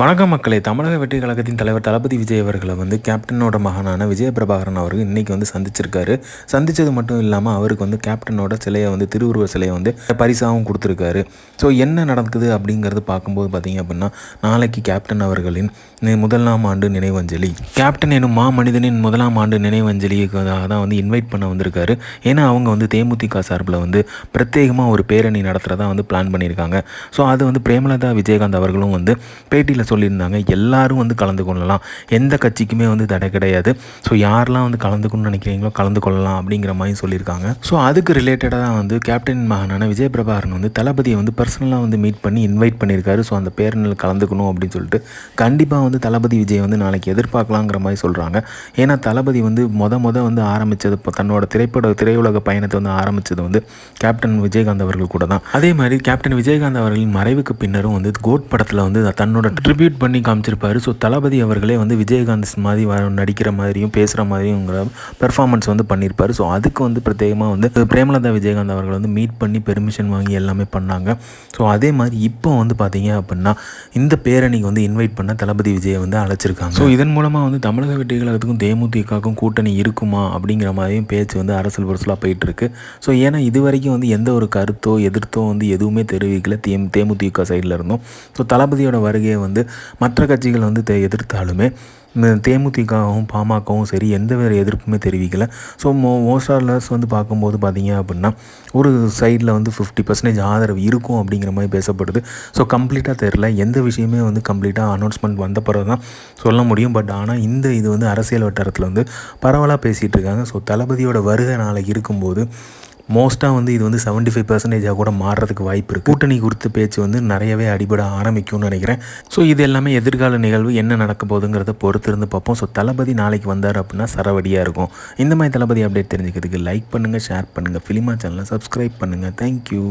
வணக்கம் மக்களே. தமிழக வெற்றி கழகத்தின் தலைவர் தளபதி விஜய் அவர்களை வந்து கேப்டனோட மகனான விஜய பிரபாகரன் அவர்கள் இன்றைக்கி வந்து சந்திச்சிருக்காரு. சந்தித்தது மட்டும் இல்லாமல் அவருக்கு வந்து கேப்டனோட சிலையை வந்து திருவுருவ சிலையை வந்து பரிசாகவும் கொடுத்துருக்காரு. ஸோ என்ன நடக்குது அப்படிங்கிறது பார்க்கும்போது பார்த்தீங்க அப்படின்னா நாளைக்கு கேப்டன் அவர்களின் முதலாம் ஆண்டு நினைவஞ்சலி. கேப்டன் எனும் மா மனிதனின் முதலாம் ஆண்டு நினைவஞ்சலிக்கு தான் வந்து இன்வைட் பண்ண வந்திருக்காரு. ஏன்னா அவங்க வந்து தேமுதிக சார்பில் வந்து பிரத்யேகமாக ஒரு பேரணி நடத்துகிறதா வந்து பிளான் பண்ணியிருக்காங்க. ஸோ அது வந்து பிரேமலதா விஜயகாந்த் அவர்களும் வந்து பேட்டியில் சொல்லியிருந்தாங்க. எல்லாரும் வந்து கலந்து கொள்ளலாம். எந்த கட்சிக்குமே வந்து தடை கிடையாது. ஸோ யாரெல்லாம் வந்து கலந்துக்கணும்னு நினைக்கிறீங்களோ கலந்து கொள்ளலாம் அப்படிங்கிற மாதிரி சொல்லியிருக்காங்க. ஸோ அதுக்கு ரிலேட்டடாக தான் வந்து கேப்டன் மகனான விஜய் பிரபாகரன் வந்து தளபதியை வந்து பர்சனலாக வந்து மீட் பண்ணி இன்வைட் பண்ணியிருக்காரு. ஸோ அந்த பேரணியில் கலந்துக்கணும் அப்படின்னு சொல்லிட்டு கண்டிப்பாக வந்து தளபதி விஜய் வந்து நாளைக்கு எதிர்பார்க்கலாங்கிற மாதிரி சொல்கிறாங்க ஏன்னா தளபதி வந்து மொத மொத வந்து ஆரம்பித்தது இப்போ தன்னோட திரைப்பட திரையுலக பயணத்தை வந்து ஆரம்பித்தது வந்து கேப்டன் விஜயகாந்த் அவர்கள் கூட தான். அதே மாதிரி கேப்டன் விஜயகாந்த் அவர்களின் மறைவுக்கு பின்னரும் வந்து கோட் படத்தில் வந்து தன்னோட ட்ரிபியூட் பண்ணி காமிச்சிருப்பாரு. ஸோ தளபதி அவர்களே வந்து விஜயகாந்த் மாதிரி நடிக்கிற மாதிரியும் பேசுகிற மாதிரியும்ங்கிற பெர்ஃபார்மன்ஸ் வந்து பண்ணியிருப்பார் ஸோ அதுக்கு வந்து பிரத்யேகமாக வந்து பிரேமலதா விஜயகாந்த் அவர்கள் வந்து மீட் பண்ணி பெர்மிஷன் வாங்கி எல்லாமே பண்ணாங்க. ஸோ அதே மாதிரி இப்போ வந்து பார்த்தீங்க அப்படின்னா இந்த பேரணிக்கு வந்து இன்வைட் பண்ண தளபதி விஜயை வந்து அழைச்சிருக்காங்க. ஸோ இதன் மூலமாக வந்து தமிழக வெற்றி கழகத்துக்கும் தேமுதிகக்கும் கூட்டணி இருக்குமா அப்படிங்கிற மாதிரியும் பேச்சு வந்து அரசியல் புரசலாக போயிட்டு இருக்கு ஸோ ஏன்னா இது வரைக்கும் வந்து எந்த ஒரு கருத்தோ எதிர்த்தோ வந்து எதுவுமே தெரிவிக்கல. தேம் தேமுதிக சைடில் இருந்தோம். ஸோ தளபதியோட வருகையை வந்து மற்ற கட்சிகள் வந்து தே- எதிர்த்தாலுமே இந்த தேமுதிகவும் பாமகவும் சரி எந்த வேறு எதிர்ப்புமே தெரிவிக்கலை. ஸோ மோ மோஸ்டார்லர்ஸ் வந்து பார்க்கும்போது பார்த்தீங்க அப்படின்னா ஒரு சைடில் வந்து ஃபிஃப்டி பர்சன்டேஜ் ஆதரவு இருக்கும் அப்படிங்கிற மாதிரி பேசப்படுது. ஸோ கம்ப்ளீட்டாக தெரில எந்த விஷயமே வந்து கம்ப்ளீட்டாக அனௌன்ஸ்மெண்ட் வந்த பிறகு தான் சொல்ல முடியும். பட் ஆனால் இந்த இது வந்து அரசியல் வட்டாரத்தில் வந்து பரவலாக பேசிகிட்டு இருக்காங்க. ஸோ தளபதியோட வருகை நாளைக்கு இருக்கும்போது மோஸ்ட்டாக வந்து இது வந்து 75% ஃபைவ் பர்சன்டேஜாக கூட மாறுறதுக்கு வாய்ப்பு இருக்குது கூட்டணி குறித்த பேச்சு வந்து நிறையவே அடிபட ஆரம்பிக்கும்னு நினைக்கிறேன். ஸோ இது எல்லாமே எதிர்கால நிகழ்வு என்ன நடக்க போகுதுங்கிறத பொறுத்து இருந்து பார்ப்போம். ஸோ தளபதி நாளைக்கு வந்தார் அப்படின்னா சரவடியாக இருக்கும். இந்த மாதிரி தளபதி அப்டேட் தெரிஞ்சுக்கிறதுக்கு லைக் பண்ணுங்கள் ஷேர் பண்ணுங்கள் ஃபிலிமா சேனலை சப்ஸ்கிரைப் பண்ணுங்கள் தேங்க்யூ